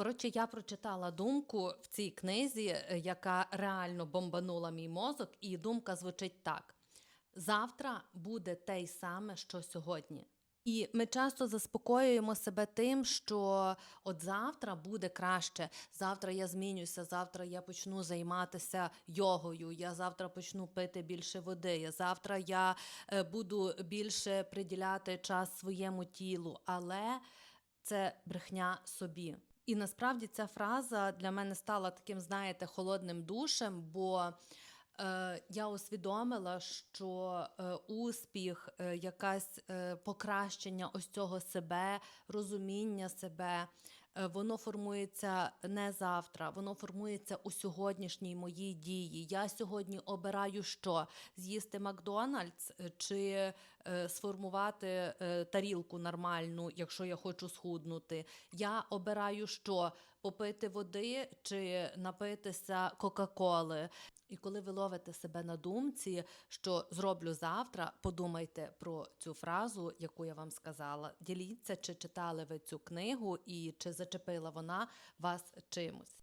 Коротше, я прочитала думку в цій книзі, е, яка реально бомбанула мій мозок, і думка звучить так: завтра буде те й саме, що сьогодні. І ми часто заспокоюємо себе тим, що от завтра буде краще, завтра я змінюся, завтра я почну займатися йогою, я завтра почну пити більше води, завтра я е, буду більше приділяти час своєму тілу. Але це брехня собі. І насправді ця фраза для мене стала таким, знаєте, холодним душем, бо е, я усвідомила, що е, успіх, е, якась е, покращення ось цього себе, розуміння себе, воно формується не завтра, воно формується у сьогоднішній моїй дії. Я сьогодні обираю що? З'їсти Макдональдс е, чи е, сформувати е, тарілку нормальну, якщо я хочу схуднути. Я обираю що? Попити води чи напитися Кока-Коли. І коли ви ловите себе на думці, що зроблю завтра, подумайте про цю фразу, яку я вам сказала. Діліться, чи читали ви цю книгу і чи зачепила вона вас чимось.